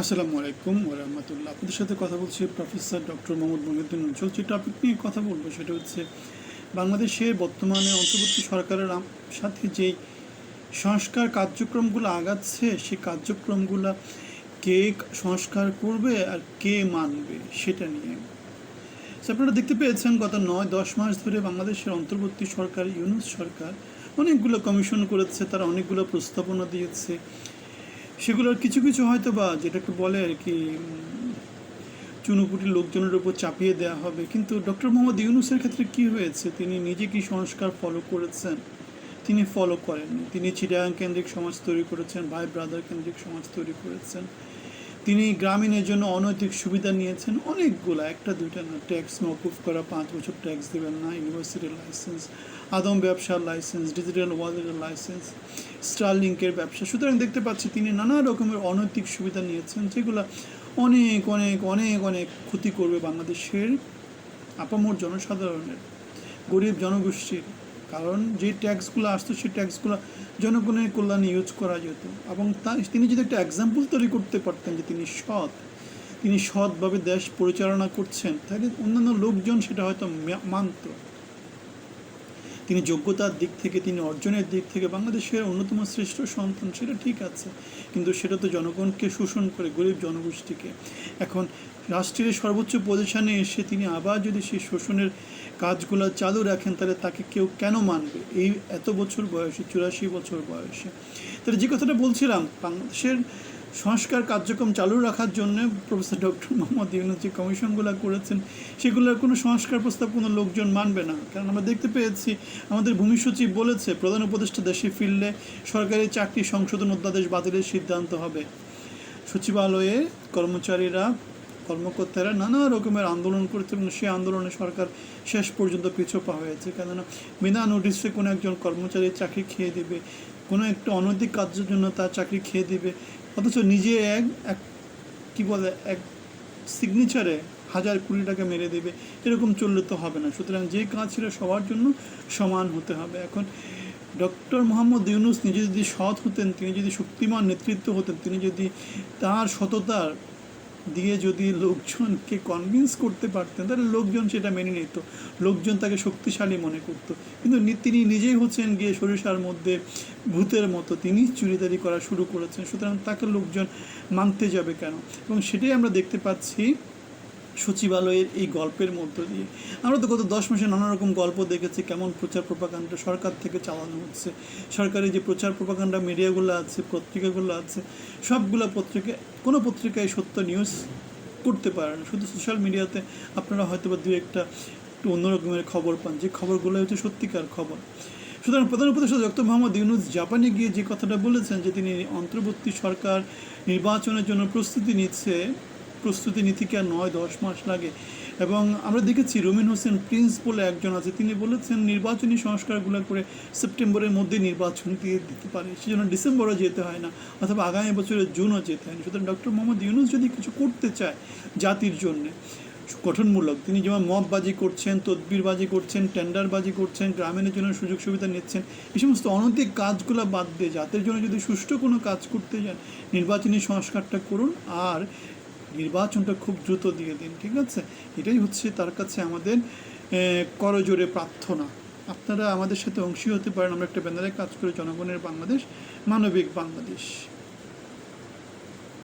আসসালামু আলাইকুম ওরহমতুল্লাহ আপনাদের সাথে কথা বলছি প্রফেসর ডক্টর মোহাম্মদ মহিউদ্দিন অঞ্চল। যে টপিক নিয়ে কথা বলব সেটা হচ্ছে বাংলাদেশে বর্তমানে অন্তর্বর্তী সরকারের সাথে যে সংস্কার কার্যক্রমগুলো আগাচ্ছে, সেই কার্যক্রমগুলো কে সংস্কার করবে আর কে মানবে সেটা নিয়ে। আপনারা দেখতে পেয়েছেন গত নয়, দশ মাস ধরে বাংলাদেশের অন্তর্বর্তী সরকার, ইউনুস সরকার অনেকগুলো কমিশন করেছে, তারা অনেকগুলো প্রস্তাবনা দিয়েছে। সেগুলোর কিছু কিছু হয়তো বা যেটাকে বলে আর কি চুনুকুটির লোকজনের উপর চাপিয়ে দেওয়া হবে। কিন্তু ডক্টর মোহাম্মদ ইউনুসের ক্ষেত্রে কি হয়েছে? তিনি নিজে কি সংস্কার ফলো করেছেন? তিনি ফলো করেন তিনি চিটাগাং কেন্দ্রিক সমাজ তৈরি করেছেন, ভাই ব্রাদার কেন্দ্রিক সমাজ তৈরি করেছেন। তিনি গ্রামীণের জন্য অনৈতিক সুবিধা নিয়েছেন। অনেকগুলো একটা, দুইটা না ট্যাক্স মকুফ করা, পাঁচ বছর ট্যাক্স দেবেন না ইউনিভার্সিটির লাইসেন্স আদম ব্যবসার লাইসেন্স ডিজিটাল ওয়ালেটের লাইসেন্স স্টারলিংকের ব্যবসা। সুতরাং দেখতে পাচ্ছি তিনি নানা রকমের অনৈতিক সুবিধা নিয়েছেন, যেগুলো অনেক অনেক অনেক অনেক ক্ষতি করবে বাংলাদেশের আপামর জনসাধারণের, গরিব জনগোষ্ঠীর কারণ যে ট্যাক্সগুলো আসতো, সেই ট্যাক্সগুলো জনগণের কল্যাণে ইউজ করা যেত। এবং তা, তিনি যদি একটা এক্সাম্পল তৈরি করতে পারতেন যে তিনি সৎ, তিনি সৎভাবে দেশ পরিচালনা করছেন, তাহলে অন্যান্য লোকজন সেটা হয়তো মানত। তিনি যোগ্যতার দিক থেকে, তিনি অর্জনের দিক থেকে বাংলাদেশের অন্যতম শ্রেষ্ঠ সন্তান সেটা ঠিক আছে। কিন্তু সেটা তো জনগণকে শোষণ করে, গরিব জনগোষ্ঠীকে। এখন রাষ্ট্রের সর্বোচ্চ পজিশনে এসে তিনি আবার যদি সেই শোষণের কাজগুলো চালু রাখেন, তাহলে তাকে কেউ কেন মানবে? এই এত বছর বয়সে, চুরাশি বছর বয়সে। তাহলে যে কথাটা বলছিলাম, বাংলাদেশের সংস্কার কার্যক্রম চালু রাখার জন্য প্রফেসর ডক্টর মোহাম্মদ ইউনুস যে কমিশনগুলো করেছেন, সেগুলোর কোনো সংস্কার প্রস্তাব কোনো লোকজন মানবে না। কারণ আমরা দেখতে পেয়েছি, আমাদের ভূমি সচিব বলেছে, প্রধান উপদেষ্টা দেশে ফিরলে সরকারি চাকরি সংশোধন অধ্যাদেশ বাতিলের সিদ্ধান্ত হবে। সচিবালয়ে কর্মচারীরা, কর্মকর্তারা নানা রকমের আন্দোলন করেছে এবং সেই আন্দোলনে সরকার শেষ পর্যন্ত পিছপা হয়েছে। কেননা, বিনা নোটিশে কোনো একজন কর্মচারী চাকরি খেয়ে দিবে, কোনো একটা অনৈতিক কাজের জন্য তার চাকরি খেয়ে দিবে অথচ নিজে এক এক, কী বলে, এক সিগনেচারে হাজার কুড়ি টাকা মেরে দেবে, এরকম চললে তো হবে না। সুতরাং যে কাজ ছিল সবার জন্য সমান হতে হবে। এখন ডক্টর মোহাম্মদ ইউনুস নিজে যদি সৎ হতেন, তিনি যদি শক্তিমান নেতৃত্ব হতেন, তিনি যদি তার সততার দিয়ে যদি লোকজনকে কনভিন্স করতে পারতেন, তাহলে লোকজন সেটা মেনে নিত। লোকজন তাকে শক্তিশালী মনে করত। কিন্তু তিনি নিজেই হচ্ছেন গিয়ে সরিষার মধ্যে ভূতের মতো। তিনি চুরিদারি করা শুরু করেছেন। সুতরাং তাকে লোকজন মানতে যাবে কেন? এবং সেটাই আমরা দেখতে পাচ্ছি সচিবালয়ের এই গল্পের মধ্য দিয়ে। আমরা তো গত দশ মাসে নানা রকম গল্প দেখেছি, কেমন প্রচার প্রপাকাণ্ডা সরকার থেকে চালানো হচ্ছে, সরকারি যে প্রচার প্রপাকাণ্ডা মিডিয়াগুলো আছে, পত্রিকাগুলো আছে, সবগুলো পত্রিকা, কোনো পত্রিকায় সত্য নিউজ করতে পারে না। শুধু সোশ্যাল মিডিয়াতে আপনারা হয়তো বা দু একটা একটু অন্য রকমের খবর পান, যে খবরগুলো হচ্ছে সত্যিকার খবর। সুতরাং প্রধান উপদেষ্টা ডক্টর মোহাম্মদ ইউনুস জাপানে গিয়ে যে কথাটা বলেছেন, যে তিনি অন্তর্বর্তী সরকার নির্বাচনের জন্য প্রস্তুতি নিচ্ছে প্রস্তুতি নিতে কি আর নয়? দশ মাস লাগে। এবং আমরা দেখেছি রুমিন হোসেন প্রিন্স বলে একজন আছে। তিনি বলেছেন নির্বাচনী সংস্কারগুলো করে সেপ্টেম্বরের মধ্যে নির্বাচন দিয়ে দিতে পারে। সেজন্য ডিসেম্বরও যেতে হয় না, অথবা আগামী বছরের জুনও যেতে হয় না। সুতরাং ডক্টর মোহাম্মদ ইউনুস যদি কিছু করতে চায় জাতির জন্যে, গঠনমূলক, তিনি যেমন মববাজি করছেন, তদবিরবাজি করছেন, টেন্ডারবাজি করছেন, গ্রামীণের জন্য সুযোগ সুবিধা নিচ্ছেন, এই সমস্ত অনৈতিক কাজগুলো বাদ দিয়ে জাতির জন্য যদি সুষ্ঠু কোনো কাজ করতে যান, নির্বাচনী সংস্কারটা করুন। আর নির্বাচনটা খুব দ্রুত দিয়ে দিন, ঠিক আছে? এটাই হচ্ছে তার কাছে আমাদের করজোরে প্রার্থনা। আপনারা আমাদের সাথে অংশী হতে পারেন। আমরা একটা ব্যানারে কাজ করে জনগণের বাংলাদেশ, মানবিক বাংলাদেশ।